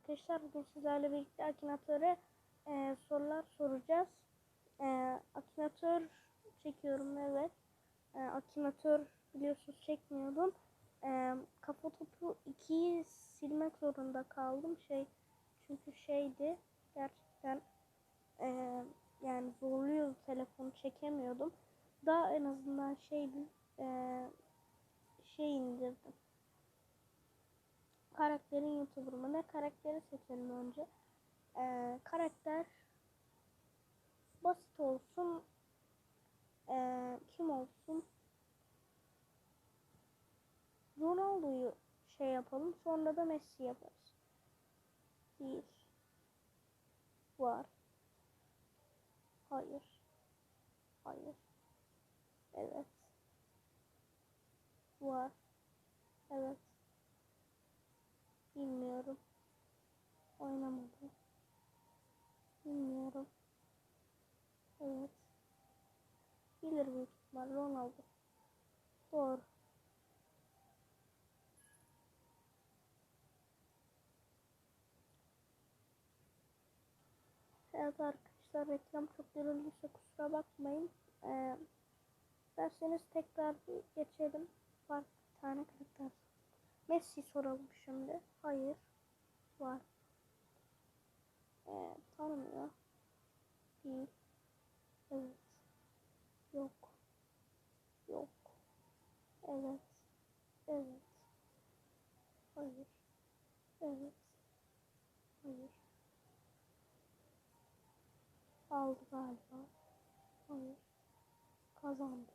arkadaşlar bugün sizlerle birlikte Akinatöre e, sorular soracağız. E, Akinator çekiyorum evet. E, Akinator biliyorsunuz çekmiyordum. E, kafa topu 2'yi silmek zorunda kaldım. Şey çünkü şeydi gerçekten e, yani zorluyordu telefonu çekemiyordum. Daha en azından şeydi e, şey indirdim karakterin YouTuber mı? Ne karakteri seçelim önce. Ee, karakter basit olsun. Ee, kim olsun? Ronaldo'yu şey yapalım. Sonra da Messi yaparız. Bir. Var. Hayır. Hayır. Evet. Var. Evet. Bilmiyorum. Oynamadı. Bilmiyorum. Evet. Bilir büyük ihtimal Ronaldo. Doğru. Evet arkadaşlar reklam çok görüldüyse kusura bakmayın. Ee, derseniz tekrar bir geçelim. Var bir tane karakter. Messi soralım şimdi. Hayır. Var. Ee, tanımıyor. Değil. Evet. Yok. Yok. Evet. Evet. Hayır. Evet. Hayır. Aldı galiba. Hayır. Kazandı.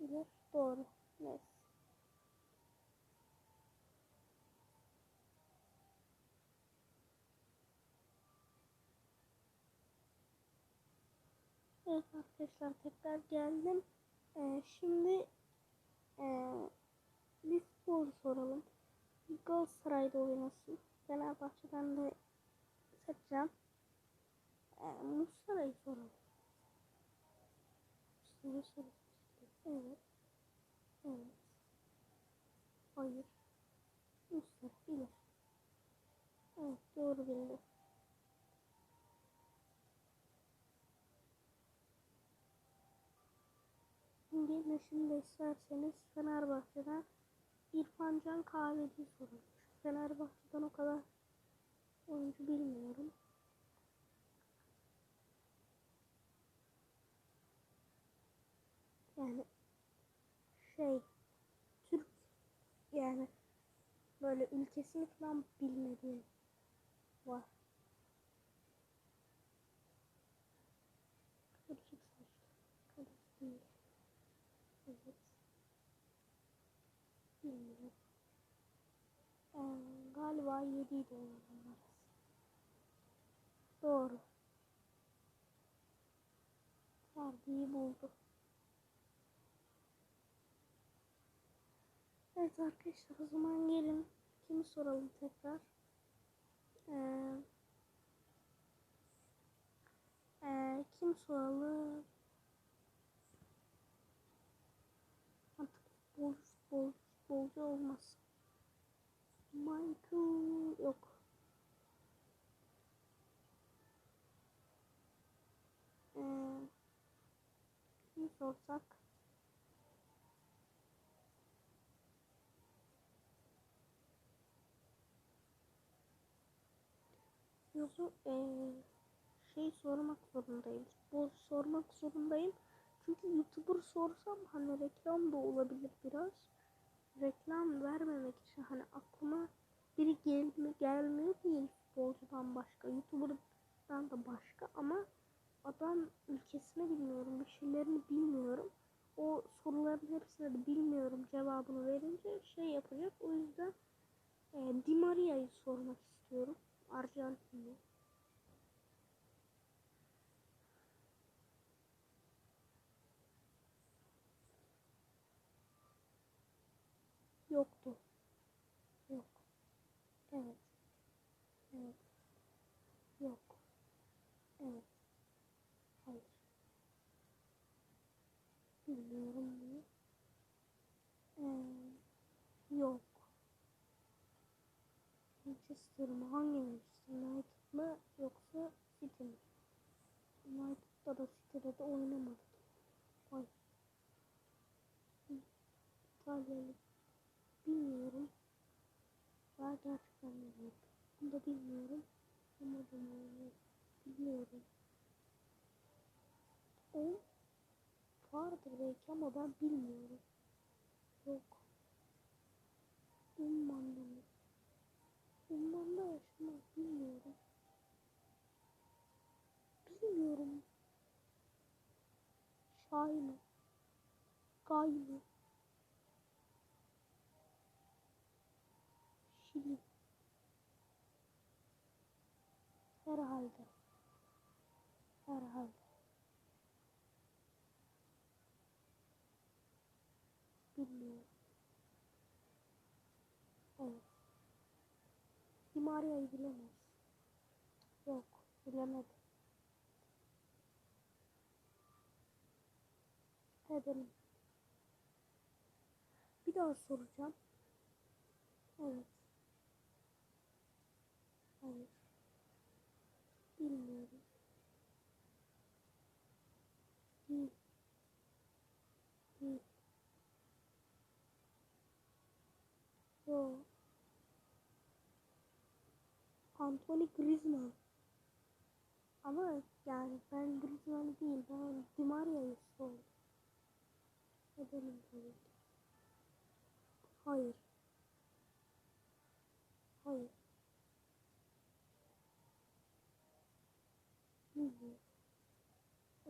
Bilir. Doğru. Messi. Evet arkadaşlar tekrar geldim. Ee, şimdi e, bir futbol soralım. Galatasaray'da oynasın. Fenerbahçe'den de seçeceğim. Ee, Muslera'yı soralım. Muslera. Evet. Evet. Hayır. Muslera bilir. Evet doğru bildi. Şimdi şimdi isterseniz Fenerbahçe'den İrfan Can Kahveci sorulmuş. Fenerbahçe'den o kadar oyuncu bilmiyorum. Yani şey Türk yani böyle ülkesini falan bilmediğim var. Kıvırcık saçlı. Kıvırcık değil. Evet. Bilmiyorum. Ee, galiba 7 idi arası. Doğru. Ferdi'yi buldu. Evet arkadaşlar o zaman gelin. Kimi soralım tekrar. Ee, ee, kim soralım? Artık futbolcu, futbolcu, futbolcu olmaz. Michael yok. Ee, kim sorsak? Yozu ee, şey sormak zorundayım. Futbol sormak zorundayım. Çünkü YouTuber sorsam hani reklam da olabilir biraz. Reklam vermemek için hani aklıma biri gelmi gelmiyor değil futbolcudan başka. YouTuber'dan da başka ama adam ülkesini bilmiyorum, bir şeylerini bilmiyorum. O soruların hepsini de bilmiyorum cevabını verince şey yapacak. O yüzden e, Di Maria'yı sormak istiyorum. Arjantinli. Yoktu. Yok. Evet. Evet. Yok. Evet. Hayır. Bilmiyorum bunu. Ee, yok. Manchester mı? Hangi Manchester? United mı yoksa City mi? United'da da City'de de oynamadı. Vay. İtalyalı bilmiyorum. Ben gerçekten bilmiyorum. Bunu da bilmiyorum. Ama bunu bilmiyorum. O vardır belki ama ben bilmiyorum. Yok. Umman'da mı? Umman'da yaşamak bilmiyorum. Bilmiyorum. Mı? Gay? Herhalde. Herhalde. Bilmiyorum. Evet. Di Maria'yı bilemez. Yok. Bilemedi. Edelim. Bir daha soracağım. Evet. Hayır. Bilmiyorum. Değil. Değil. Yo. Anthony Griezmann. Ama yani ben Griezmann değil. Ben Di Maria'yı ki. Hayır. Hayır. Bilmiyorum.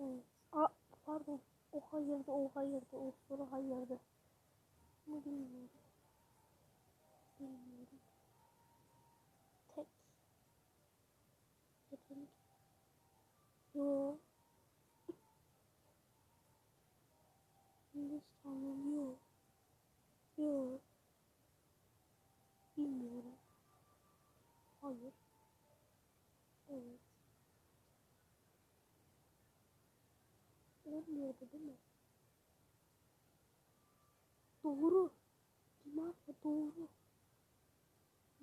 Evet. Aa, pardon. O hayırdı, o hayırdı. O soru hayırdı. Ama bilmiyorum. Bilmiyorum. Tek. Yetenek. Yo. Hindistanlı yok. Yok. Bilmiyorum. Hayır. Evet. Olmuyordu değil mi? Doğru. Dimarya doğru.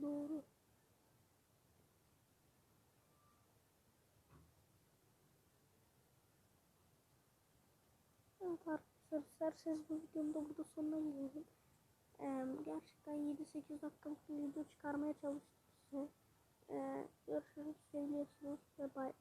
Doğru. Evet arkadaşlar isterseniz bu videonun da burada sonuna geliyorum. Ee, gerçekten 7-8 dakikalık bir video çıkarmaya çalıştım size. Ee, görüşürüz. Seviyorsunuz ve bay.